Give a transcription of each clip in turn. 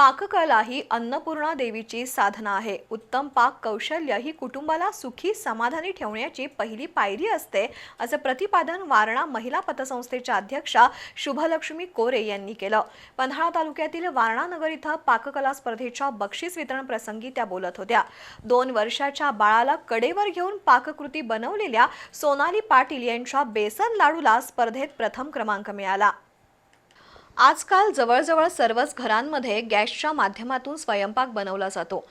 पाककला ही अन्नपूर्णा देवीची साधना आहे. उत्तम पाक कौशल्य ही कुटुंबाला सुखी समाधानी ठेवण्याची पहिली पायरी असते असं प्रतिपादन वारणा महिला पतसंस्थेच्या अध्यक्षा शुभलक्ष्मी कोरे यांनी केलं. पन्हाळा तालुक्यातील वारणा नगर इथं पाककला स्पर्धेच्या बक्षीस वितरण प्रसंगी त्या बोलत होत्या. दोन वर्षाच्या बाळाला कडेवर घेऊन पाककृती बनवलेल्या सोनाली पाटील यांच्या बेसन लाडूला स्पर्धेत प्रथम क्रमांक मिळाला. आजकाल जवळजवळ सर्वच घरांमध्ये गॅसच्या माध्यमातून स्वयंपाक बनवला जातो.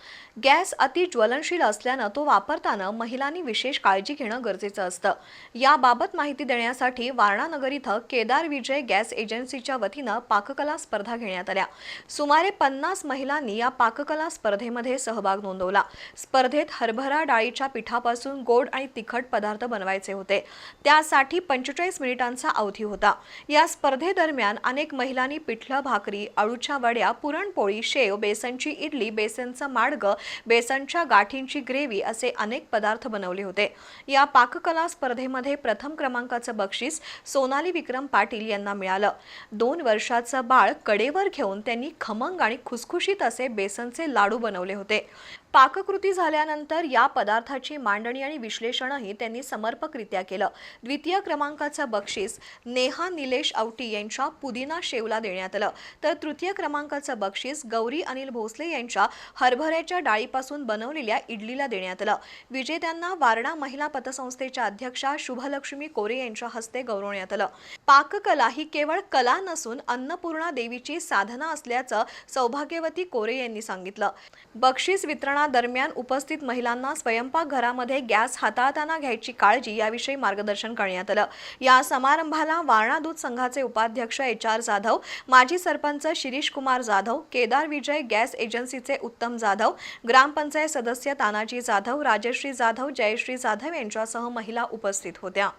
गॅस अति ज्वलनशील असल्यानं तो वापरताना महिलांनी विशेष काळजी घेणं गरजेचं असतं. याबाबत माहिती देण्यासाठी वारणानगर इथं केदार विजय गॅस एजन्सीच्या वतीनं पाककला स्पर्धा घेण्यात आल्या. सुमारे पन्नास महिलांनी या पाककला स्पर्धेमध्ये सहभाग नोंदवला. स्पर्धेत हरभरा डाळीच्या पिठापासून गोड आणि तिखट पदार्थ बनवायचे होते. त्यासाठी पंचेचाळीस मिनिटांचा अवधी होता. या स्पर्धेदरम्यान अनेक महिला महिलांनी पिठलं भाकरी अळूच्या वड्या पुरणपोळी शेव बेसनची इडली बेसनचं माडगं बेसनच्या गाठींची ग्रेव्ही असे अनेक पदार्थ बनवले होते. या पाककला स्पर्धेमध्ये प्रथम क्रमांकाचं बक्षीस सोनाली विक्रम पाटील यांना मिळालं. दोन वर्षाचं बाळ कडेवर घेऊन त्यांनी खमंग आणि खुसखुशीत असे बेसनचे लाडू बनवले होते. पाककृती झाल्यानंतर या पदार्थाची मांडणी आणि विश्लेषणही त्यांनी समर्पकरित्या केलं. द्वितीय क्रमांकाचं बक्षीस नेहा निलेश आवटी यांच्या पुदिना शेवला देण्यात आलं. तर तृतीय क्रमांकाचं बक्षीस गौरी अनिल भोसले यांच्या हरभऱ्याच्या डाळीपासून बनवलेल्या इडलीला देण्यात आलं. विजेत्यांना वारणा महिला पतसंस्थेच्या अध्यक्षा शुभलक्ष्मी कोरे यांच्या हस्ते गौरवण्यात आलं. पाककला ही केवळ कला नसून अन्नपूर्णा देवीची साधना असल्याचं सौभाग्यवती कोरे यांनी सांगितलं. बक्षीस वितरण दरम्यान उपस्थित महिलांना स्वयंपाकघरामध्ये गॅस हाताळताना घ्यायची काळजी याविषयी मार्गदर्शन करण्यात आलं. या समारंभाला वारणा दूध संघाचे उपाध्यक्ष एच आर जाधव माजी सरपंच शिरीष कुमार जाधव केदार विजय गॅस एजन्सीचे उत्तम जाधव ग्रामपंचायत सदस्य तानाजी जाधव राजश्री जाधव जयश्री जाधव यांच्यासह महिला उपस्थित होत्या.